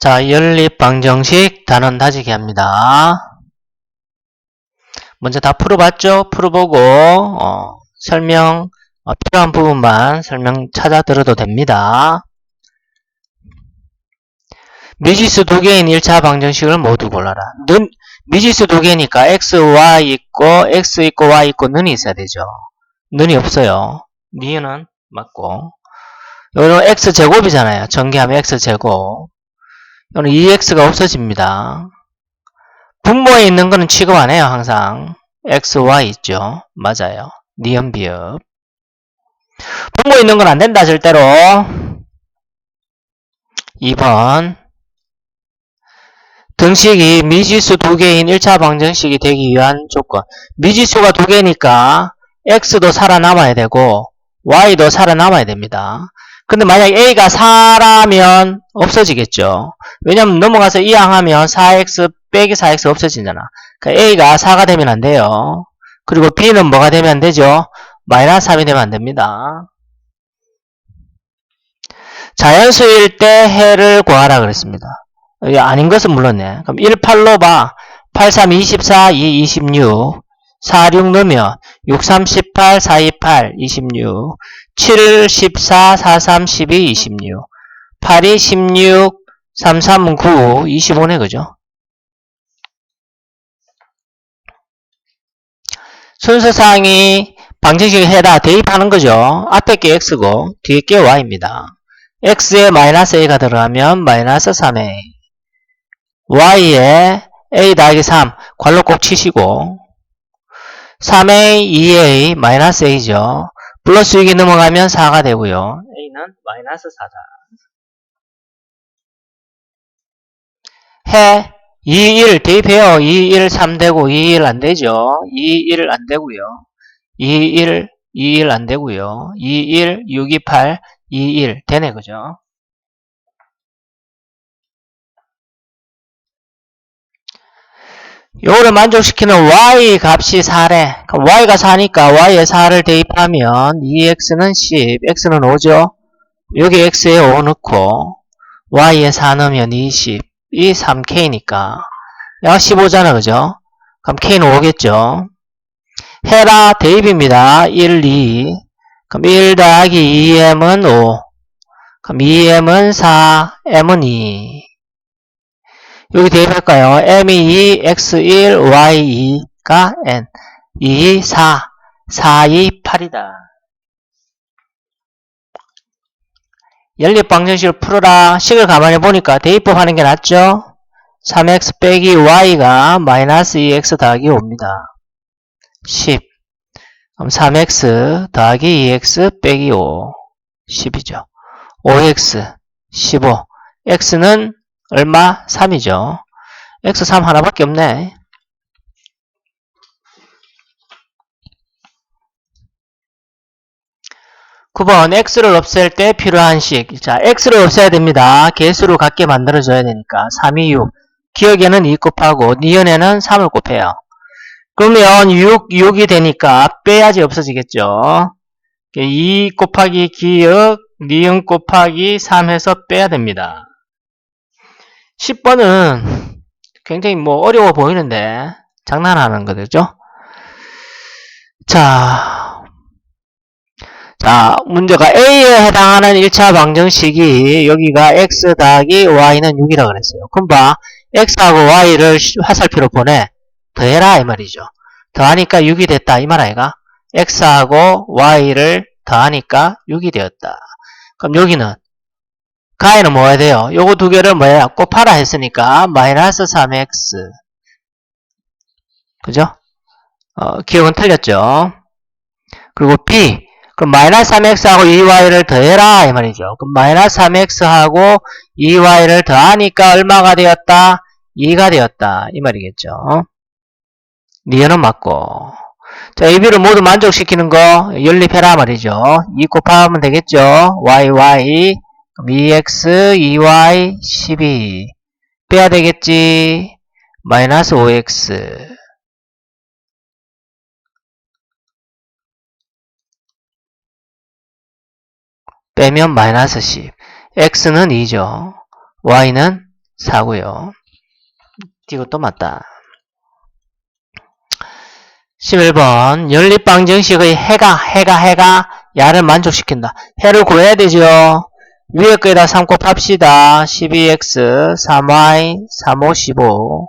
자, 연립방정식 단원 다지기 합니다. 먼저 다 풀어봤죠? 풀어보고 어, 설명 어, 필요한 부분만 설명 찾아 들어도 됩니다. 미지수 두 개인 1차 방정식을 모두 골라라. 는, 미지수 두 개니까 x, y 있고 x 있고 y 있고 는이 있어야 되죠. 는이 없어요. 니은은 맞고 이거는 x 제곱이잖아요. 전개하면 x 제곱. 이거는 2x가 없어집니다. 분모에 있는 거는 취급 안 해요, 항상. x, y 있죠. 맞아요. 니은 비읍. 분모에 있는 건 안 된다, 절대로. 2번. 등식이 미지수 두 개인 1차 방정식이 되기 위한 조건. 미지수가 두 개니까 x도 살아남아야 되고 y도 살아남아야 됩니다. 근데 만약 a가 4라면 없어지겠죠. 왜냐면 넘어가서 이항하면 4x 빼기 4x 없어지잖아. 그러니까 a가 4가 되면 안 돼요. 그리고 b는 뭐가 되면 안 되죠? 마이너스 3이 되면 안 됩니다. 자연수일 때 해를 구하라 그랬습니다. 아닌 것은 물론네. 그럼 1, 8로 봐. 8, 3, 24, 2, 26. 4, 6 넣으면 6, 3, 18, 4, 2, 8, 26. 7, 14, 4, 3, 12, 26. 8, 2, 16, 3, 3, 9, 25네, 그죠? 순서상이 방정식을 해다 대입하는 거죠. 앞에 게 x고 뒤에 게 y입니다. x에 마이너스 a가 들어가면 마이너스 3a y에 a 더하기 3 괄호 꼭 치시고 3a, 2a, 마이너스 a죠. 플러스 6이 넘어가면 4가 되고요. a는 마이너스 4다. 해 2, 1 대입해요. 2, 1, 3 되고 2, 1 안 되죠. 2, 1 안 되고요. 2, 1, 2, 1 안 되고요. 2, 1, 6, 2, 8, 2, 1 되네 그죠? 요거를 만족시키는 y 값이 4래. y가 4니까 y에 4를 대입하면 2x는 10, x는 5죠? 여기 x에 5 넣고 y에 4 넣으면 20, 이 3k니까 약 15잖아, 그죠? 그럼 k는 5겠죠? 해라 대입입니다. 1, 2. 그럼 1 더하기 2m은 5. 그럼 2m은 4, m은 2. 여기 대입할까요? m이 2, x1, y2가 n. 2, 4, 4, 2, 8이다. 연립방정식을 풀어라. 식을 가만히 보니까 대입법 하는 게 낫죠? 3x 빼기 y가 마이너스 2x 더하기 5입니다. 10. 그럼 3x 더하기 2x 빼기 5. 10이죠. 5x 15. x는 얼마? 3이죠. x 3 하나밖에 없네. (9번) x를 없앨 때 필요한 식. 자, x를 없애야 됩니다. 개수로 같게 만들어줘야 되니까. 3, 2, 6. 기억에는 2 곱하고, 니은에는 3을 곱해요. 그러면 6, 6이 되니까 빼야지 없어지겠죠. 2 곱하기 기억, 니은 곱하기 3 해서 빼야 됩니다. 10번은 굉장히 뭐 어려워 보이는데 장난하는 거죠. 자, 자 문제가 A에 해당하는 1차 방정식이 여기가 x 더하기 y는 6이라고 그랬어요. 그럼 봐. x하고 y를 화살표로 보내. 더해라 이 말이죠. 더하니까 6이 됐다 이 말 아이가? x하고 y를 더하니까 6이 되었다. 그럼 여기는 가에는 뭐 해야 돼요? 요거 두 개를 뭐야? 곱하라 했으니까 마이너스 3x 그죠? 어, 기억은 틀렸죠? 그리고 b 그럼 마이너스 3x하고 2y를 더해라 이 말이죠. 그럼 마이너스 3x하고 2y를 더하니까 얼마가 되었다? 2가 되었다 이 말이겠죠. 니은은 맞고 자, AB를 모두 만족시키는 거 연립해라 말이죠. 2 곱하면 되겠죠. YY 그럼 2x, 2y, 12 빼야 되겠지. 마이너스 5x 빼면 마이너스 10 x는 2죠. y는 4고요. 이것도 맞다. 11번 연립방 정식의 해가 해가 해가 야를 만족시킨다. 해를 구해야 되죠. 위에 거에다 3 곱합시다. 12x 3y 35 15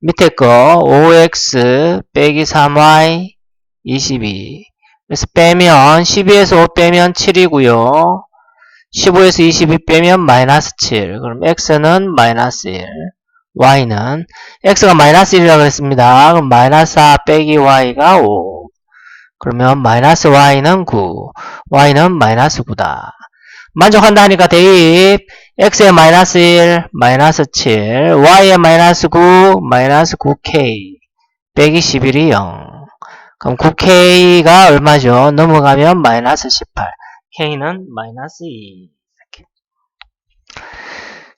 밑에 거 5x 빼기 3y 22 그래서 빼면 12에서 5 빼면 7이고요. 15에서 22 빼면 마이너스 7 그럼 x는 마이너스 1 y는 x가 마이너스 1이라고 그랬습니다. 그럼 마이너스 4 빼기 y가 5 그러면 마이너스 y는 9 y는 마이너스 9다. 만족한다 하니까 대입 x에 마이너스 1 마이너스 7 y에 마이너스 9 마이너스 9k 빼기 11이 0 그럼 9k가 얼마죠? 넘어가면 마이너스 18 k는 마이너스 2 이렇게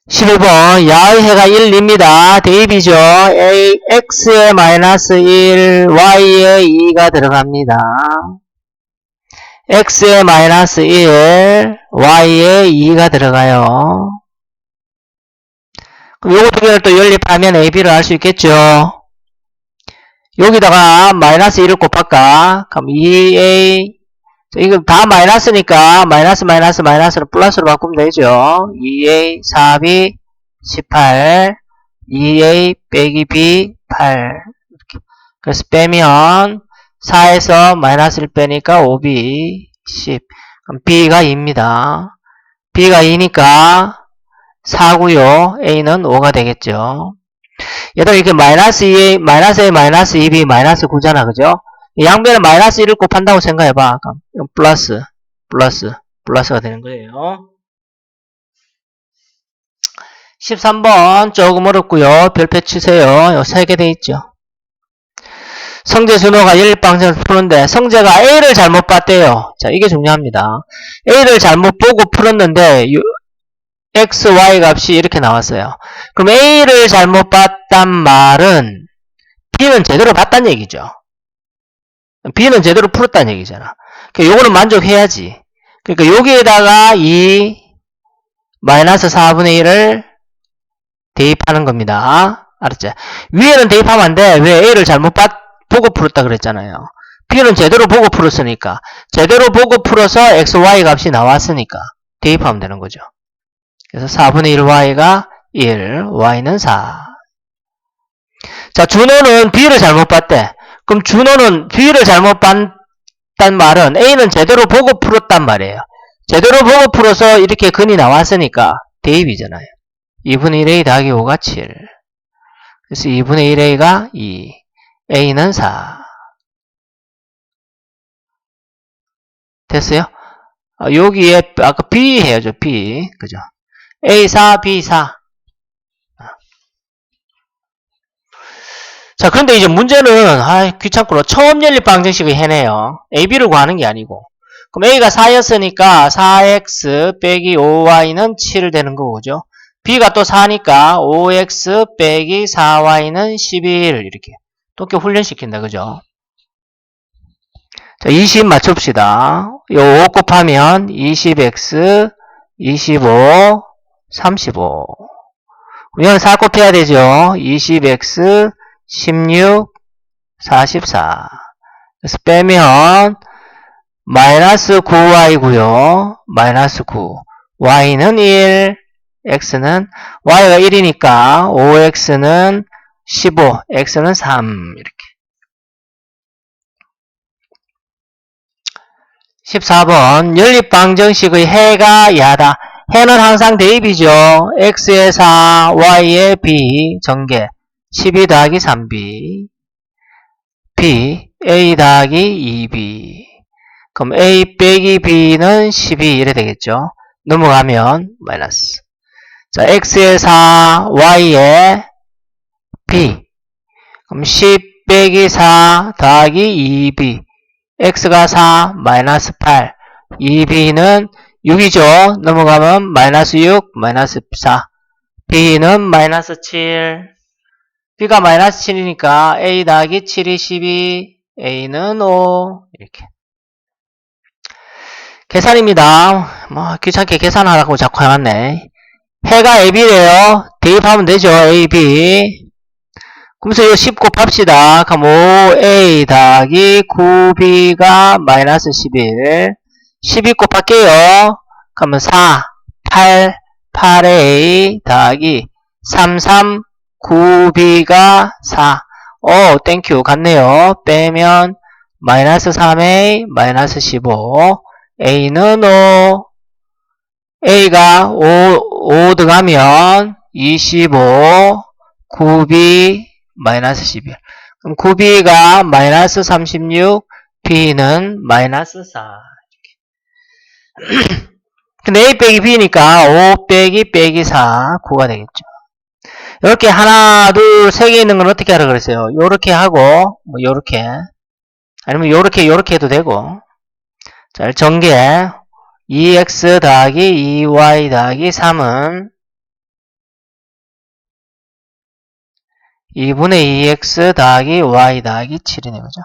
11번 야의 해가 1입니다. 대입이죠. a x에 마이너스 1 y에 2가 들어갑니다. x에 마이너스 1 y에 2가 들어가요. 그럼 요거 두 개를 또 연립하면 ab를 알 수 있겠죠. 여기다가 마이너스 1을 곱할까? 그럼 2a 자, 이거 다 마이너스니까 마이너스 마이너스 마이너스를 플러스로 바꾸면 되죠. 2a 4b 18 2a 빼기 b 8 이렇게. 그래서 빼면 4에서 마이너스를 빼니까 5b 10 그럼 b가 2입니다. b가 2니까 4고요. a는 5가 되겠죠. 얘들 이렇게 마이너스 2a 마이너스 a 마이너스 2b 마이너스 9잖아 그죠? 이 양변에 마이너스 1을 곱한다고 생각해봐. 그럼 플러스, 플러스, 플러스가 되는 거예요. 13번 조금 어렵고요. 별표 치세요. 요세개돼 있죠. 성재 준호가 연립방정을 푸는데 성재가 A를 잘못 봤대요. 자, 이게 중요합니다. A를 잘못 보고 풀었는데 요- X, Y 값이 이렇게 나왔어요. 그럼 A를 잘못 봤단 말은 B는 제대로 봤단 얘기죠. B는 제대로 풀었다는 얘기잖아. 그러니까 요거는 만족해야지. 그러니까 여기에다가 이 마이너스 4분의 1을 대입하는 겁니다. 알았죠? 위에는 대입하면 안 돼. 왜 A를 잘못 봤, 보고 풀었다 그랬잖아요. B는 제대로 보고 풀었으니까. 제대로 보고 풀어서 X, Y 값이 나왔으니까 대입하면 되는 거죠. 그래서 4분의 1Y가 1, Y는 4. 자, 준호는 B를 잘못 봤대. 그럼 준호는 B를 잘못 봤단 말은 A는 제대로 보고 풀었단 말이에요. 제대로 보고 풀어서 이렇게 근이 나왔으니까 대입이잖아요. 2분의 1A 더하기 5가 7. 그래서 2분의 1A가 2. A는 4. 됐어요? 아, 여기에 아까 B 해야죠. B. 그죠? A4, B4. 자, 그런데 이제 문제는, 아 귀찮구나. 처음 연립 방정식을 해내요. AB를 구하는 게 아니고. 그럼 A가 4였으니까 4X 빼기 5Y는 7 되는 거죠. B가 또 4니까 5X 빼기 4Y는 11 이렇게. 또 이렇게 훈련시킨다. 그죠? 자, 20 맞춥시다. 요 5 곱하면 20X, 25, 35. 이건 4 곱해야 되죠. 20X, 16, 44. 그래서 빼면 마이너스 9y고요. 마이너스 9. y는 1, x는 y가 1이니까 5x는 15, x는 3 이렇게. 14번 연립방정식의 해가 야다. 해는 항상 대입이죠. x의 4, y의 b 전개. 12 더하기 3b b a 더하기 2b 그럼 a 빼기 b는 12 이래 되겠죠? 넘어가면 마이너스. 자 x의 4 y의 b 그럼 10 빼기 4 더하기 2b x가 4 마이너스 8 2b는 6이죠? 넘어가면 마이너스 6 마이너스 4 b는 마이너스 7 b가 마이너스 7이니까 a 더하기 7이 12, a는 5 이렇게 계산입니다. 뭐 귀찮게 계산하라고 자꾸 해놨네. 해가 AB래요. 대입하면 되죠. AB. 이거 10 곱합시다. 그럼 5A 더하기 9B가 마이너스 11. 12 곱할게요. 그러면 4, 8, 8A 더하기 3, 3, 9B가 4. 오, 땡큐. 같네요. 빼면 마이너스 3A, 마이너스 15. A는 5. A가 5, 5 들어가면 25, 9B, 마이너스 11. 그럼 9B가 마이너스 36, B는 마이너스 4. 근데 A 빼기 B니까 5 빼기 빼기 4, 9가 되겠죠. 이렇게 하나, 둘, 세 개 있는 건 어떻게 하라 그랬어요? 요렇게 하고, 뭐, 요렇게. 아니면 요렇게, 요렇게 해도 되고. 자, 전개. 2x 더하기 2y 더하기 3은 2분의 2x 더하기 y 더하기 7이네, 그죠?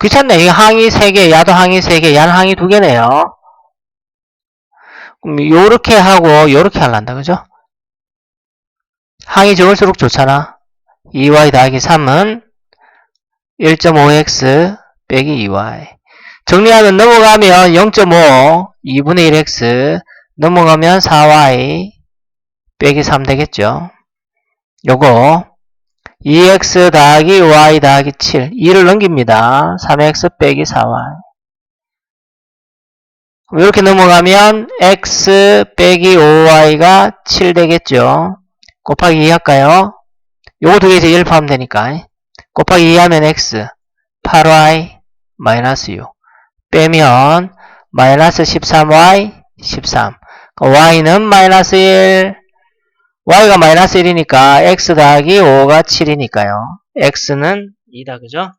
귀찮네. 이거 항이 3개, 야도 항이 3개, 야는 항이 2개네요. 요렇게 하고 요렇게 하려다 그죠? 항이 적을수록 좋잖아. 2y 더하기 3은 1.5x 빼기 2y. 정리하면 넘어가면 0.5, 2분의 1x, 넘어가면 4y 빼기 3 되겠죠. 요거 2x 더하기 y 더하기 7, 2를 넘깁니다. 3x 빼기 4y. 이렇게 넘어가면 x 빼기 5y가 7 되겠죠. 곱하기 2 할까요? 요거 두 개에서 1 포함 되니까. 곱하기 2 하면 x, 8y, 마이너스 6. 빼면 마이너스 13y, 13. y는 마이너스 1. y가 마이너스 1이니까 x 더하기 5가 7이니까요. x는 2다, 그죠?